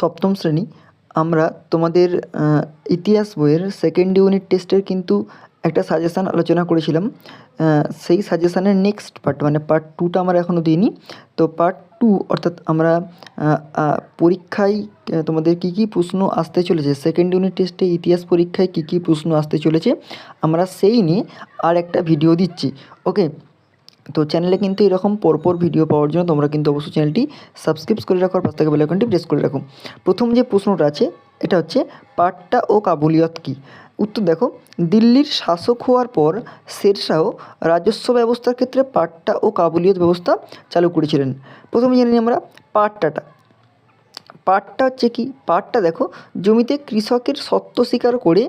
সপ্তম শ্রেণি, আমরা তোমাদের ইতিহাস বইয়ের সেকেন্ড ইউনিট টেস্টের কিন্তু একটা সাজেশান আলোচনা করেছিলাম। সেই সাজেশানের নেক্সট পার্ট মানে পার্ট টুটা আমরা এখনও দিইনি। তো পার্ট টু অর্থাৎ আমরা পরীক্ষায় তোমাদের কী কী প্রশ্ন আসতে চলেছে সেকেন্ড ইউনিট টেস্টে ইতিহাস পরীক্ষায় কী কী প্রশ্ন আসতে চলেছে, আমরা সেই নিয়ে আর একটা ভিডিও দিচ্ছি। ওকে তো চ্যানেলে কিন্তু এরকম পরপর ভিডিও পাওয়ার জন্য তোমরা কিন্তু অবশ্যই চ্যানেলটি সাবস্ক্রাইব করে রাখো আর পাশ থেকে বেলাইকনটি প্রেস করে রাখো। প্রথম যে প্রশ্নটা আছে, এটা হচ্ছে পাট্টা ও কাবুলিয়ত কি? উত্তর দেখো, দিল্লির শাসক হওয়ার পর শেরশাহ রাজস্ব ব্যবস্থার ক্ষেত্রে পাট্টা ও কাবুলিয়ত ব্যবস্থা চালু করেছিলেন। প্রথমে জানি আমরা পাট্টাটা। পাটটা হচ্ছে কি? পাটটা দেখো, জমিতে কৃষকের সত্ত্ব স্বীকার করে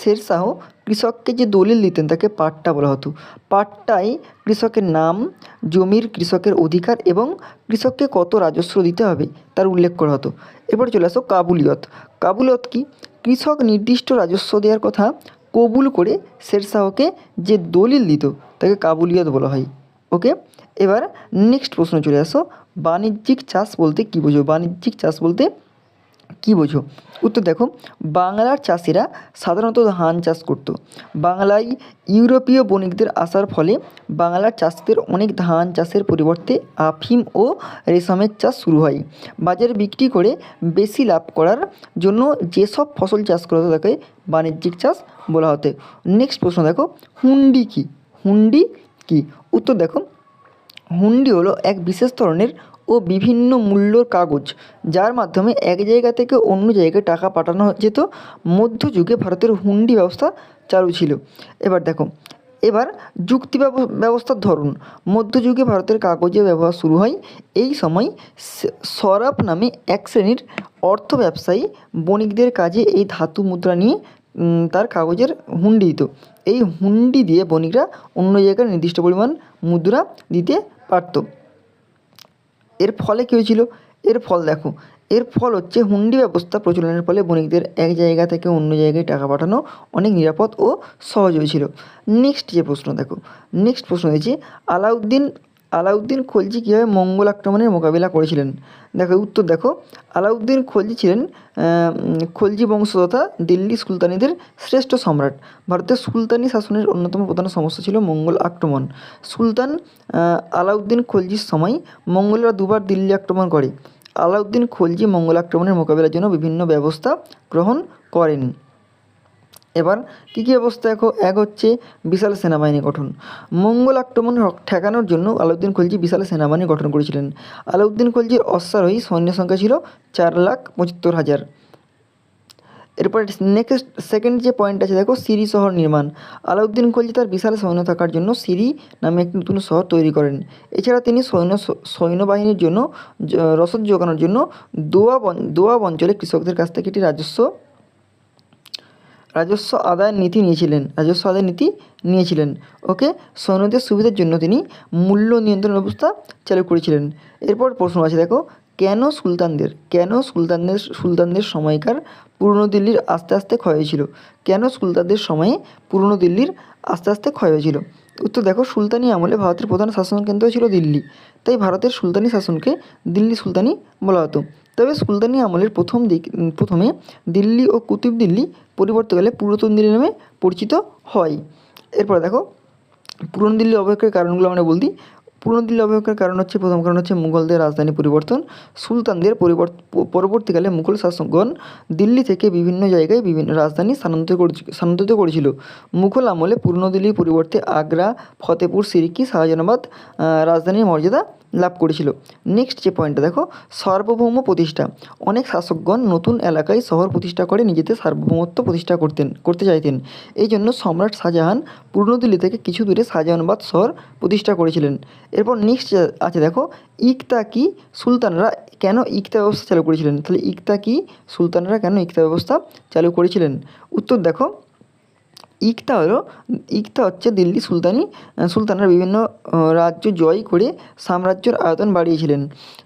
শেরশাহ কৃষককে যে দলিল দিতেন, তাকে পাট্টা বলা হতো। পাট্টায় কৃষকের নাম, জমির কৃষকের অধিকার এবং কৃষককে কত রাজস্ব দিতে হবে, তার উল্লেখ করা হতো। এরপর চলে আসো কাবুলিয়ত। কাবুলিয়ত কি? কৃষক নির্দিষ্ট রাজস্ব দেওয়ার কথা কবুল করে শেরশাহকে যে দলিল দিত, তাকে কাবুলিয়ত বলা হয়। ওকে এবার নেক্সট প্রশ্ন চলে আসো। বাণিজ্যিক চাষ বলতে কী বোঝো? বাণিজ্যিক চাষ বলতে কী বোঝো? উত্তর দেখো, বাংলার চাষিরা সাধারণত ধান চাষ করতো। বাংলায় ইউরোপীয় বণিকদের আসার ফলে বাংলার চাষিদের অনেক ধান চাষের পরিবর্তে আফিম ও রেশমের চাষ শুরু হয়। বাজারে বিক্রি করে বেশি লাভ করার জন্য যেসব ফসল চাষ করা হতো তাকে বাণিজ্যিক চাষ বলা হতো। নেক্সট প্রশ্ন দেখো, হুন্ডি কী? হুন্ডি কী? উত্তর দেখো হুন্ডি হলো এক বিশেষ ধরনের ও বিভিন্ন মূল্যর কাগজ, যার মাধ্যমে এক জায়গা থেকে অন্য জায়গায় টাকা পাঠানো যেত। মধ্যযুগে ভারতের হুন্ডি ব্যবস্থা চালু ছিল। এবার দেখো, এবার যুক্তি ব্যবস্থার ধরন। মধ্যযুগে ভারতের কাগজের ব্যবহার শুরু হয় এই সময় সরাফ নামে এক শ্রেণির অর্থ ব্যবসায়ী বণিকদের কাজে এই ধাতু মুদ্রা নিয়ে তার কাগজের হুন্ডি দিত। এই হুন্ডি দিয়ে বণিকরা অন্য জায়গায় নির্দিষ্ট পরিমাণ মুদ্রা দিতে পারত। এর ফলে কী হয়েছিল? এর ফল দেখো। এর ফল হচ্ছে হুন্ডি ব্যবস্থা প্রচলনের ফলে বণিকদের এক জায়গা থেকে অন্য জায়গায় টাকা পাঠানো অনেক নিরাপদ ও সহজ হয়েছিল। নেক্সট যে প্রশ্ন দেখো। নেক্সট প্রশ্ন হয়েছে, আলাউদ্দিন আলাউদ্দিন খলজি কীভাবে মঙ্গল আক্রমণের মোকাবিলা করেছিলেন? দেখো, উত্তর দেখো। আলাউদ্দিন খলজি ছিলেন খলজি বংশ তথা দিল্লি সুলতানিদের শ্রেষ্ঠ সম্রাট। ভারতের সুলতানি শাসনের অন্যতম প্রধান সমস্যা ছিল মঙ্গল আক্রমণ। সুলতান আলাউদ্দিন খলজির সময় মঙ্গলরা দুবার দিল্লি আক্রমণ করে। আলাউদ্দিন খলজি মঙ্গল আক্রমণের মোকাবিলার জন্য বিভিন্ন ব্যবস্থা গ্রহণ করেন। এবার কী কী অবস্থা? দেখো, এক হচ্ছে বিশাল সেনাবাহিনী গঠন। মঙ্গল আক্রমণ ঠেকানোর জন্য আলাউদ্দিন খলজি বিশাল সেনাবাহিনী গঠন করেছিলেন। আলাউদ্দিন খলজির অশ্বারোহী সৈন্য সংখ্যা ছিল চার লাখ পঁচাত্তর হাজার। এরপর নেক্সট সেকেন্ড যে পয়েন্ট আছে, দেখো সিরি শহর নির্মাণ। আলাউদ্দিন খলজি তার বিশাল সৈন্য থাকার জন্য সিরি নামে একটি নতুন শহর তৈরি করেন। এছাড়া তিনি সৈন্য সৈন্যবাহিনীর জন্য রসদ যোগানোর জন্য দোয়াব দোয়াব অঞ্চলে কৃষকদের কাছ থেকে একটি রাজস্ব রাজস্ব আদায়ের নীতি নিয়েছিলেন, রাজস্ব আদায়ের নীতি নিয়েছিলেন। ওকে? সৈন্যদের সুবিধার জন্য তিনি মূল্য নিয়ন্ত্রণ ব্যবস্থা চালু করেছিলেন। এরপর প্রশ্ন আছে, দেখো কেন সুলতানদের কেন সুলতানদের সুলতানদের সময়কার পুরনো দিল্লির আস্তে আস্তে ক্ষয় হয়েছিল? কেন সুলতানদের সময়ে পুরনো দিল্লির আস্তে আস্তে ক্ষয় হয়েছিল? উত্তর দেখো, সুলতানি আমলে ভারতের প্রধান শাসন কেন্দ্র ছিল দিল্লি। তাই ভারতের সুলতানি শাসনকে দিল্লি সুলতানি বলা হতো। তবে সুলতানি আমলের প্রথম দিক প্রথমে দিল্লি ও কুতুব দিল্লি পরিবর্তকালে পুরাতন দিল্লি নামে পরিচিত হয়। এরপর দেখো, পুরনো দিল্লি অবক্ষয়ের কারণগুলো আমরা বলতি পুরনো দিল্লি অবক্ষয়ের কারণ হচ্ছে, প্রথম কারণ হচ্ছে মুঘলদের রাজধানী পরিবর্তন। সুলতানদের পরবর্তীকালে মুঘল শাসকগণ দিল্লি থেকে বিভিন্ন জায়গায় বিভিন্ন রাজধানী স্থানান্তর স্থানান্তরিত করেছিল। মুঘল আমলে পুরনো দিল্লির পরিবর্তে আগ্রা, ফতেপুর, সিরিকি, শাহজাহানাবাদ রাজধানীর মর্যাদা লাভ করেছিল। নেক্সট যে পয়েন্টটা দেখো, সার্বভৌম প্রতিষ্ঠা। অনেক শাসকগণ নতুন এলাকায় শহর প্রতিষ্ঠা করে নিজেদের সার্বভৌমত্ব প্রতিষ্ঠা করতেন, করতে চাইতেন। এই জন্য সম্রাট শাহজাহান পুরনো দিল্লি থেকে কিছু দূরে শাহজাহানবাদ শহর প্রতিষ্ঠা করেছিলেন। এরপর নেক্সট আছে দেখো, ইকতা কি সুলতানরা কেন ইকতা ব্যবস্থা চালু করেছিলেন? তাহলে ইকতা কি সুলতানরা কেন ইকতা ব্যবস্থা চালু করেছিলেন? উত্তর দেখো, ইকতা হলো, ইকতা হচ্ছে দিল্লি সুলতানি সুলতানরা বিভিন্ন রাজ্য জয় করে সাম্রাজ্যের আয়তন বাড়িয়েছিলেন।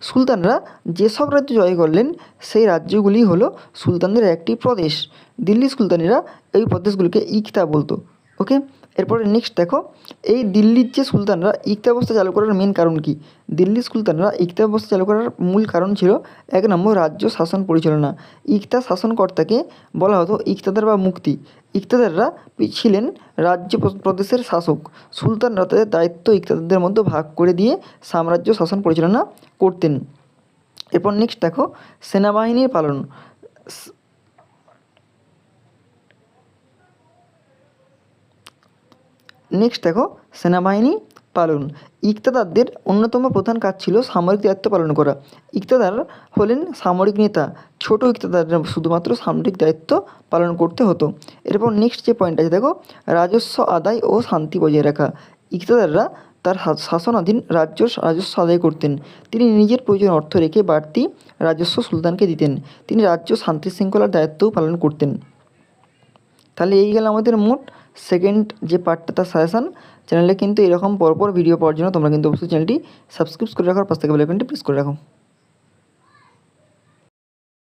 সুলতানরা যেসব রাজ্য জয় করলেন, সেই রাজ্যগুলি হলো সুলতানদের একটি প্রদেশ। দিল্লি সুলতানিরা এই প্রদেশগুলিকে ইকতা বলতো ওকে এরপরে নেক্সট দেখো, এই দিল্লির যে সুলতানরা ইকতা ব্যবস্থা চালু করার মেন কারণ কি? দিল্লির সুলতানরা ইকতা ব্যবস্থা চালু করার মূল কারণ ছিল এক নম্বর রাজ্য শাসন পরিচালনা। ইকতা শাসনকর্তাকে বলা হতো ইকতাদার বা মুক্তি। ইকতাদাররা ছিলেন রাজ্য প্রদেশের শাসক। সুলতানরা তাদের দায়িত্ব ইকতাদারদের মধ্যে ভাগ করে দিয়ে সাম্রাজ্য শাসন পরিচালনা করতেন। এরপর নেক্সট দেখো, সেনাবাহিনীর পালন। নেক্সট দেখো, সেনাবাহিনী পালন। ইকতাদারদের অন্যতম প্রধান কাজ ছিল সামরিক দায়িত্ব পালন করা। ইকতাদার হলেন সামরিক নেতা। ছোট ইকতাদাররা শুধুমাত্র সামরিক দায়িত্ব পালন করতে হতো। এরপর নেক্সট যে পয়েন্ট আছে, দেখো, রাজস্ব, আদায় ও শান্তি বজায় রাখা। ইকতাদাররা তার শাসনাধীন রাজ্য রাজস্ব আদায় করতেন। তিনি নিজের প্রয়োজন অর্থ রেখে বাড়তি রাজস্ব সুলতানকে দিতেন। তিনি রাজ্য শান্তি শৃঙ্খলার দায়িত্বও পালন করতেন। তাহলে এই গেল আমাদের মোট সেকেন্ড যে পার্টটা তার সাজেশান চ্যানেলে কিন্তু এরকম পরপর ভিডিও পাওয়ার জন্য তোমরা কিন্তু অবশ্যই চ্যানেলটি সাবস্ক্রাইব করে রাখার পাশ থেকে বেলাইকনটি প্রেস করে রাখো।